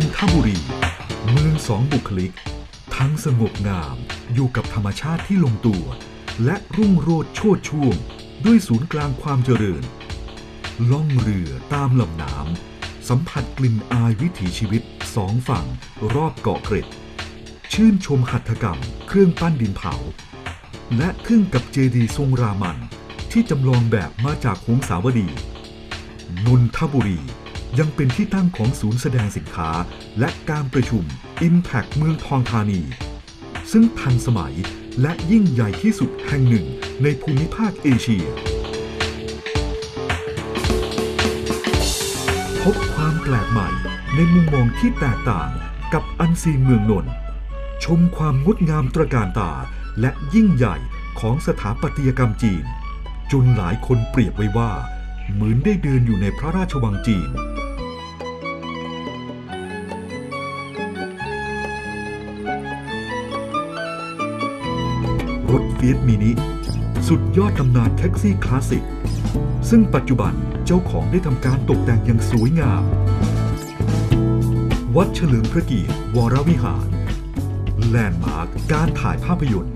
นทบุรี เมืองสองบุคลิก ทั้งสงบงามอยู่กับธรรมชาติที่ลงตัว และรุ่งโรจน์โชดช่วง ด้วยศูนย์กลางความเจริญ ล่องเรือตามลำน้ำสัมผัสกลิ่นอายวิถีชีวิตสองฝั่ง รอบเกาะเกร็ด ชื่นชมหัตถกรรม เครื่องปั้นดินเผา และทึ่งกับเจดีย์ทรงรามันที่จำลองแบบมาจากหงสาวดี นนทบุรี ยังเป็นที่ตั้งของศูนย์แสดงสินค้า และการประชุม Impact เมืองทองธานี ซึ่งทันสมัยและยิ่งใหญ่ที่สุดแห่งหนึ่งในภูมิภาคเอเชีย พบความแปลกใหม่ในมุมมองที่แตกต่างกับอันซีนเมืองนนท์ชมความงดงามตระการตาและยิ่งใหญ่ของสถาปัตยกรรมจีน จนหลายคนเปรียบไว้ว่า เหมือนได้เดินอยู่ในพระราชวังจีน รถเฟียสมินิสุดยอดตำนานแท็กซี่คลาสสิก ซึ่งปัจจุบันเจ้าของได้ทำการตกแต่งอย่างสวยงาม วัดเฉลิมพระเกียรติวรวิหาร แลนด์มาร์คการถ่ายภาพยนตร์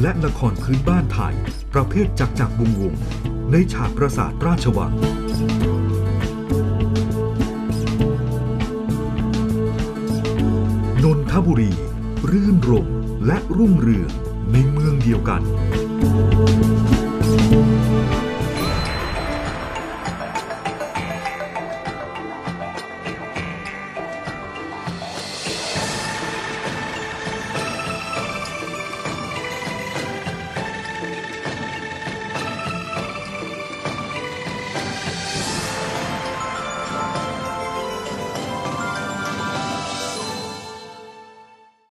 และละครพื้นบ้านไทย ประเภทจักจักวงวง ในฉากปราสาทราชวังนนทบุรี รื่นรมและรุ่งเรือง ในเมืองเดียวกัน